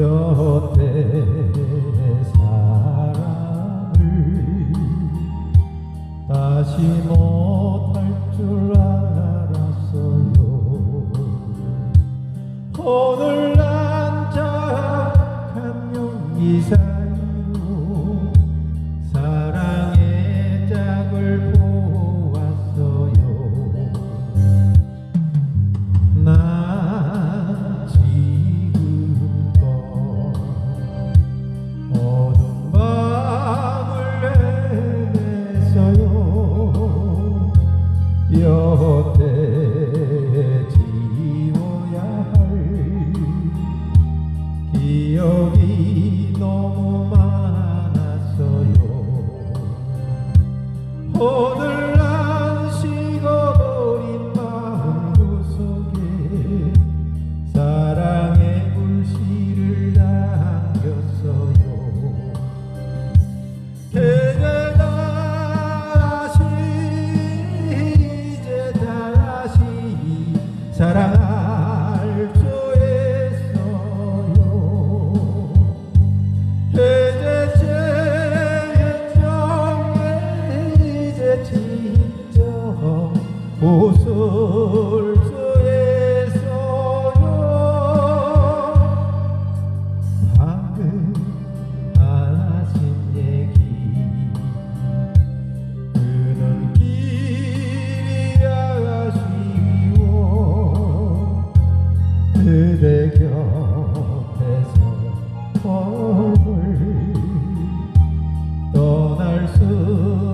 옆에 사람을 다시 못할 줄 알았어요. 오늘 난 작한 용기사 곁에 지워야 할 기억이 너무 많았어요. 오늘 Paraná good.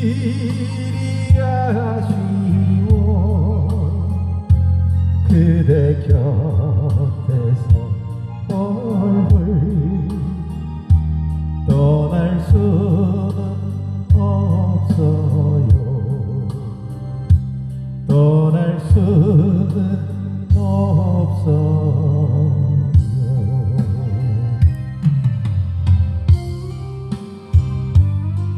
길이 아쉬워 그대 곁